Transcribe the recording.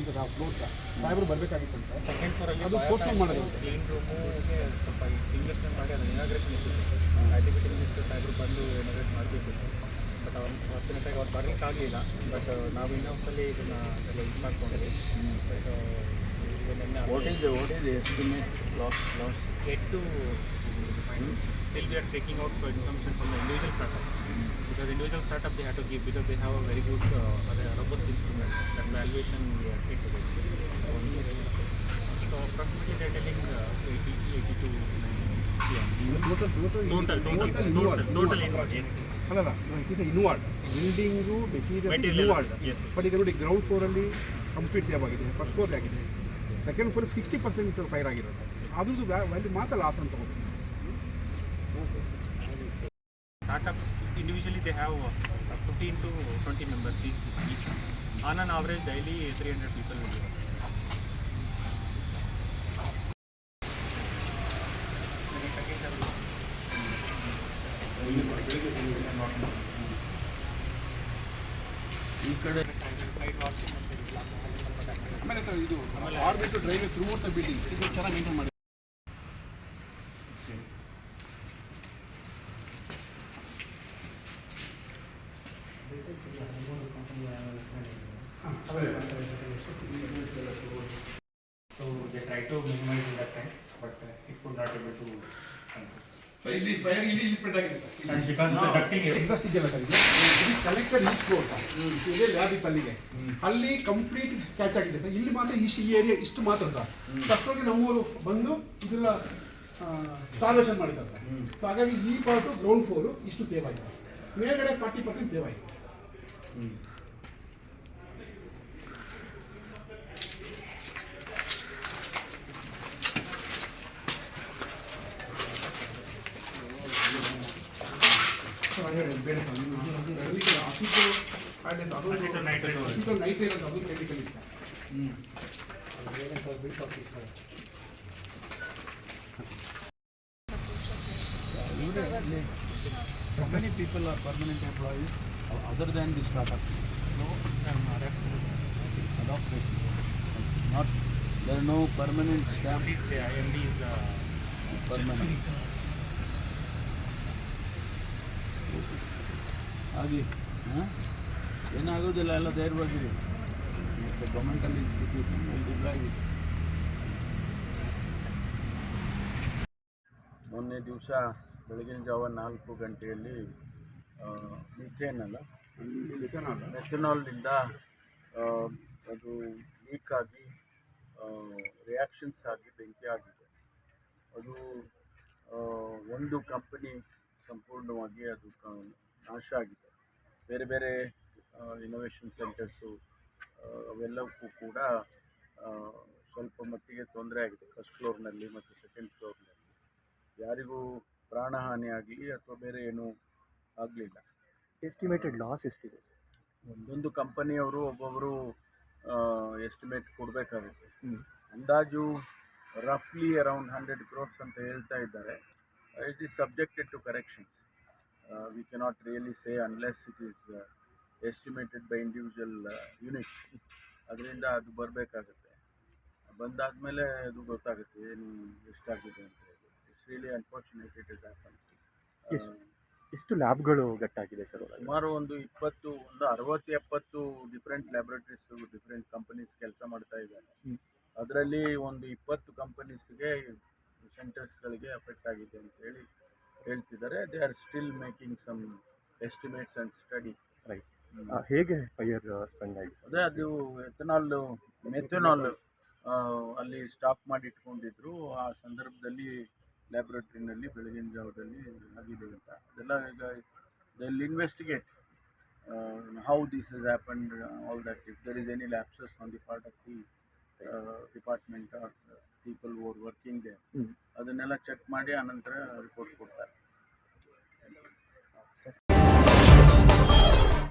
ಅಂತ ನಾವು ಫ್ಲೋರ್ ಸಾಹೇಬರು ಬರಬೇಕಾಗಿತ್ತಂತೆ ಸೆಕೆಂಡ್ ಫ್ಲೋರಲ್ಲಿ ಅದು postpone ಮಾಡೋದು. ಕ್ಲೀನ್ ರೂಮ್ಗೆ ಸ್ವಲ್ಪ ಇನ್ವೆಸ್ಟ್ಮೆಂಟ್ ಮಾಡಿ ಅದನ್ನ ಇನಾಗ್ರೇಷನ್ ಇತ್ತು. ಐಟಿ ಮಿನಿಸ್ಟರ್ ಸಾಹೇಬರು ಬಂದು ಇನಾಗ್ರೇಟ್ ಮಾಡಬೇಕಿತ್ತು ಬಟ್ ಅವ್ರು ಫಾರ್ಚುನೇಟಾಗಿ ಅವ್ರು ಬರಲಿಕ್ಕಾಗಲಿಲ್ಲ ಬಟ್ ನಾವು ಇನ್ನೊಂದ್ಸಲಿ ಇದನ್ನು ಎಲ್ಲ ಇದು ಮಾಡ್ಕೊಂಡ್ವಿ. But what is the estimate? Loss loss? eight to still we are taking out for income from the individual startup because individual startup they have to give because they have a very good uh, robust instrument that valuation we are taking it. So approximately they are telling uh, 80, 80 to 90. Yeah. Total, total, Total, total, total, total inward, yes. ಅಲ್ಲಲ್ಲ ಇದು inward building material inward. But ಈಗ ನೋಡಿ ground ಫ್ಲೋರಲ್ಲಿ complete save ಆಗಿದೆ first floor ಆಗಿದೆ second floor sixty percent fire ಆಗಿರೋದು ಅದ್ರದ್ದು value ಮಾತ್ರ ಲಾಸ್ ಅಂತ ಹೋಗುತ್ತೆ Startups individually they have uh, 15 to 20 members each. each. On an average daily 300 people will be working. ಈ ಕಡೆ ಆಮೇಲೆ ಸರ್ ಇದು orbit drive through the building ಇದು ಚೆನ್ನಾಗಿ ಮೇಂಟೈನ್ ಮಾಡಿ Uh. ಇಲ್ಲಿ ಅಲ್ಲಿ ಕಂಪ್ಲೀಟ್ ಕ್ಯಾಚ್ ಆಗಿದೆ ಇಲ್ಲಿ ಮಾತ್ರ ಇಷ್ಟು ಏರಿಯಾ ಇಷ್ಟು ಮಾತ್ರ ಸರ್ ನಮ್ಮವರು ಬಂದು ಇದೆಲ್ಲ ಸ್ಟಾರ್ವೇಷನ್ ಮಾಡಿದ್ದಾರೆ ಹಾಗಾಗಿ ಈ ಪಾರ್ಟು ಗ್ರೌಂಡ್ ಫ್ಲೋರು ಇಷ್ಟು ಸೇವ್ ಆಗಿದೆ ಮೇಲ್ಗಡೆ ಫಾರ್ಟಿ ಪರ್ಸೆಂಟ್ ಸೇವ್ ಆಗಿದೆ how many people are permanent employees uh, other than the startup? no, some references. Adopted. Not there are no permanent staff. Uh, MD is the Permanent. ಹಾಗೆ ಹಾಂ? ಏನಾಗೋದಿಲ್ಲ ಎಲ್ಲ ಧೈರ್ಯವಾಗಿರಿ. ಮತ್ತು ಗೌರ್ಮೆಂಟಲ್ಲಿ institution ಮೊನ್ನೆ ದಿವಸ ಬೆಳಗಿನ ಜಾವ ನಾಲ್ಕು ಗಂಟೆಯಲ್ಲಿ ಮಿಥೇನ್ ಅಲ್ಲ? ಮೆಥನಾಲ್ನಿಂದ ಅದು ಲೀಕ್ ಆಗಿ ರಿಯಾಕ್ಷನ್ಸ್ ಆಗಿ ಬೆಂಕಿ ಆಗಿದೆ. ಅದು ಒಂದು ಕಂಪನಿ ಸಂಪೂರ್ಣವಾಗಿ ಅದು ನಾಶ ಆಗಿದೆ. ಬೇರೆ ಬೇರೆ ಇನೋವೇಷನ್ ಸೆಂಟರ್ಸು ಅವೆಲ್ಲವಕ್ಕೂ ಕೂಡ ಸ್ವಲ್ಪ ಮಟ್ಟಿಗೆ ತೊಂದರೆ ಆಗಿದೆ. ಫಸ್ಟ್ ಫ್ಲೋರ್ನಲ್ಲಿ ಮತ್ತು ಸೆಕೆಂಡ್ ಫ್ಲೋರ್ನಲ್ಲಿ ಯಾರಿಗೂ ಪ್ರಾಣಹಾನಿ ಆಗಲಿ ಅಥವಾ ಬೇರೆ ಏನೂ ಆಗಲಿಲ್ಲ. ಎಸ್ಟಿಮೇಟೆಡ್ ಲಾಸ್ ಎಷ್ಟಿದೆ ಸರ್? ಒಂದೊಂದು ಕಂಪನಿಯವರು ಒಬ್ಬೊಬ್ಬರು ಎಸ್ಟಿಮೇಟ್ ಕೊಡಬೇಕಾಗುತ್ತೆ. ಅಂದಾಜು ರಫ್ಲಿ ಅರೌಂಡ್ ಹಂಡ್ರೆಡ್ ಕ್ರೋರ್ಸ್ ಅಂತ ಹೇಳ್ತಾ ಇದ್ದಾರೆ. It is subjected to corrections we cannot really say unless it is estimated by individual units ಅದರಿಂದ ಅದು ಬರಬೇಕಾಗುತ್ತೆ. ಬಂದಾದಮೇಲೆ ಅದು ಗೊತ್ತಾಗುತ್ತೆ ಏನು ಎಷ್ಟಾಗಿದೆ ಅಂತ ಹೇಳಿ. It's really unfortunate it is S- ಎಷ್ಟು ಲ್ಯಾಬ್ಗಳು ಗಟ್ಟಾಗಿದೆ ಸರ್ ಸುಮಾರು ಒಂದು ಇಪ್ಪತ್ತು ಒಂದು ಅರವತ್ತು ಎಪ್ಪತ್ತು ಡಿಫ್ರೆಂಟ್ ಲ್ಯಾಬ್ರೇಟರೀಸ್ ಡಿಫ್ರೆಂಟ್ ಕಂಪನೀಸ್ ಕೆಲಸ ಮಾಡ್ತಾ ಇದ್ದಾರೆ. ಅದರಲ್ಲಿ ಒಂದು ಇಪ್ಪತ್ತು ಕಂಪನೀಸ್ಗೆ ಸೆಂಟರ್ಸ್ಗಳಿಗೆ ಎಫೆಕ್ಟ್ ಆಗಿದೆ ಅಂತ ಹೇಳಿ ಹೇಳ್ತಿದ್ದಾರೆ they are still making some estimates and study right ಹೇಗೆ ಫೈರ್ ಸ್ಪೆಂಡ್ ಆಗಿದೆ ಅದೇ ಅದು ಎಥನಾಲ್ ಮೆಥನಾಲ್ ಅಲ್ಲಿ ಸ್ಟಾಕ್ ಮಾಡಿ ಇಟ್ಕೊಂಡಿದ್ರು ಆ ಸಂದರ್ಭದಲ್ಲಿ ಲ್ಯಾಬ್ರೇಟ್ರಿನಲ್ಲಿ ಬೆಳಗಿನ ಜಾವದಲ್ಲಿ ಆಗಿದೆ ಅಂತ. ಅದೆಲ್ಲ ಈಗ they'll investigate how this is happened all that if there is any lapses on the part of the department are people or working they ಅದನ್ನೆಲ್ಲ ಚೆಕ್ ಮಾಡಿ ಆನಂತರ ರಿಪೋರ್ಟ್